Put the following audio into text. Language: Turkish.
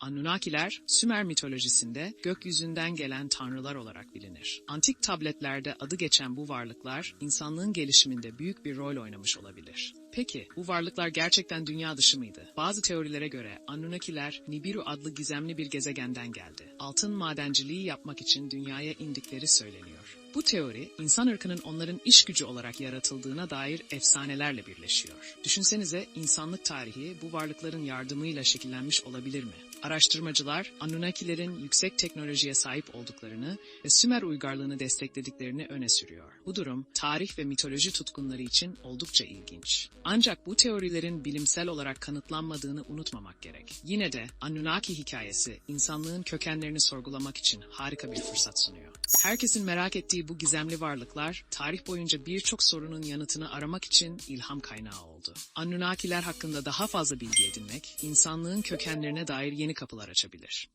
Anunnakiler, Sümer mitolojisinde gökyüzünden gelen tanrılar olarak bilinir. Antik tabletlerde adı geçen bu varlıklar, insanlığın gelişiminde büyük bir rol oynamış olabilir. Peki, bu varlıklar gerçekten dünya dışı mıydı? Bazı teorilere göre Anunnakiler, Nibiru adlı gizemli bir gezegenden geldi. Altın madenciliği yapmak için dünyaya indikleri söyleniyor. Bu teori, insan ırkının onların iş gücü olarak yaratıldığına dair efsanelerle birleşiyor. Düşünsenize, insanlık tarihi bu varlıkların yardımıyla şekillenmiş olabilir mi? Araştırmacılar, Anunnakilerin yüksek teknolojiye sahip olduklarını ve Sümer uygarlığını desteklediklerini öne sürüyor. Bu durum, tarih ve mitoloji tutkunları için oldukça ilginç. Ancak bu teorilerin bilimsel olarak kanıtlanmadığını unutmamak gerek. Yine de Anunnaki hikayesi, insanlığın kökenlerini sorgulamak için harika bir fırsat sunuyor. Herkesin merak ettiği bu gizemli varlıklar, tarih boyunca birçok sorunun yanıtını aramak için ilham kaynağı oldu. Anunnakiler hakkında daha fazla bilgi edinmek, insanlığın kökenlerine dair yeni kapılar açabilir.